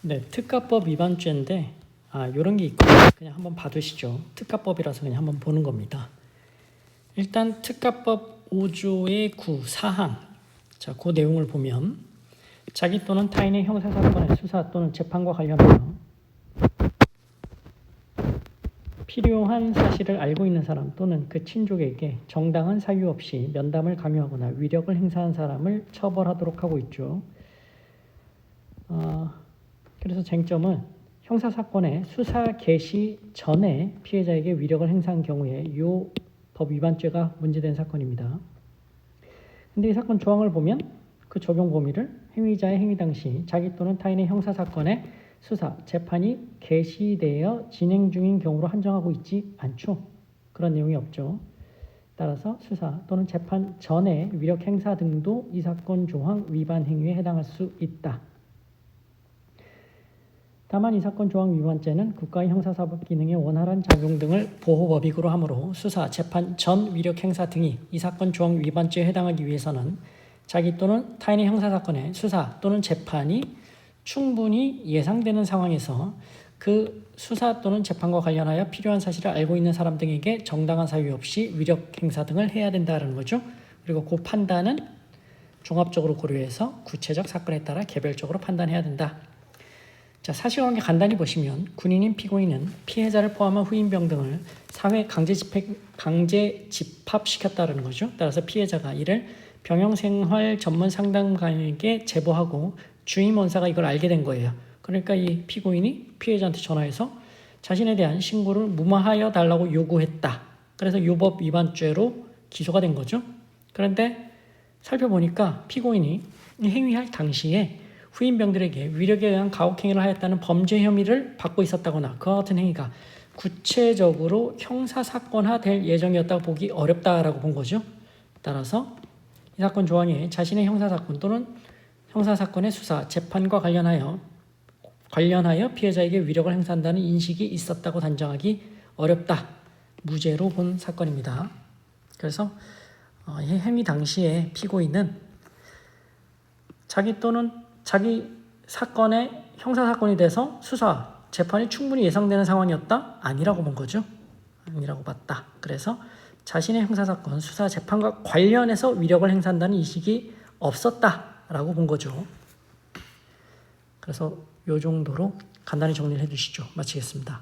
네, 특가법 위반죄인데 아, 이런 게 있고 그냥 한번 봐두시죠. 특가법이라서 그냥 한번 보는 겁니다. 일단 특가법 5조의 9 사항 자, 그 내용을 보면 자기 또는 타인의 형사 사건의 수사 또는 재판과 관련하여 필요한 사실을 알고 있는 사람 또는 그 친족에게 정당한 사유 없이 면담을 강요하거나 위력을 행사한 사람을 처벌하도록 하고 있죠. 어, 그래서 쟁점은 형사 사건의 수사 개시 전에 피해자에게 위력을 행사한 경우에 이법 위반죄가 문제된 사건입니다. 근데 이 사건 조항을 보면 그 적용 범위를 행위자의 행위 당시 자기 또는 타인의 형사 사건의 수사, 재판이 개시되어 진행 중인 경우로 한정하고 있지 않죠. 그런 내용이 없죠. 따라서 수사 또는 재판 전에 위력 행사 등도 이 사건 조항 위반 행위에 해당할 수 있다. 다만 이 사건 조항 위반죄는 국가의 형사사법 기능의 원활한 작용 등을 보호법익으로 하므로 수사, 재판 전 위력 행사 등이 이 사건 조항 위반죄에 해당하기 위해서는 자기 또는 타인의 형사사건의 수사 또는 재판이 충분히 예상되는 상황에서 그 수사 또는 재판과 관련하여 필요한 사실을 알고 있는 사람 등에게 정당한 사유 없이 위력 행사 등을 해야 된다는 거죠. 그리고 그 판단은 종합적으로 고려해서 구체적 사건에 따라 개별적으로 판단해야 된다. 자, 사실관계 간단히 보시면 군인인 피고인은 피해자를 포함한 후임병 등을 사회 강제 집행 강제 집합시켰다는 거죠. 따라서 피해자가 이를 병영생활 전문 상담가에게 제보하고 주임 원사가 이걸 알게 된 거예요. 그러니까 이 피고인이 피해자한테 전화해서 자신에 대한 신고를 무마하여 달라고 요구했다. 그래서 요법 위반죄로 기소가 된 거죠. 그런데 살펴보니까 피고인이 이 행위할 당시에 후임병들에게 위력에 의한 가혹행위를 하였다는 범죄 혐의를 받고 있었다거나 그와 같은 행위가 구체적으로 형사사건화될 예정이었다고 보기 어렵다라고 본 거죠. 따라서 이 사건 조항에 자신의 형사사건 또는 형사사건의 수사, 재판과 관련하여 관련하여 피해자에게 위력을 행사한다는 인식이 있었다고 단정하기 어렵다. 무죄로 본 사건입니다. 그래서 어, 이 행위 당시에 피고인은 자기 또는 자기 사건의 형사 사건이 돼서 수사 재판이 충분히 예상되는 상황이었다? 아니라고 본 거죠. 아니라고 봤다. 그래서 자신의 형사 사건 수사 재판과 관련해서 위력을 행사한다는 인식이 없었다라고 본 거죠. 그래서 요 정도로 간단히 정리를 해주시죠. 마치겠습니다.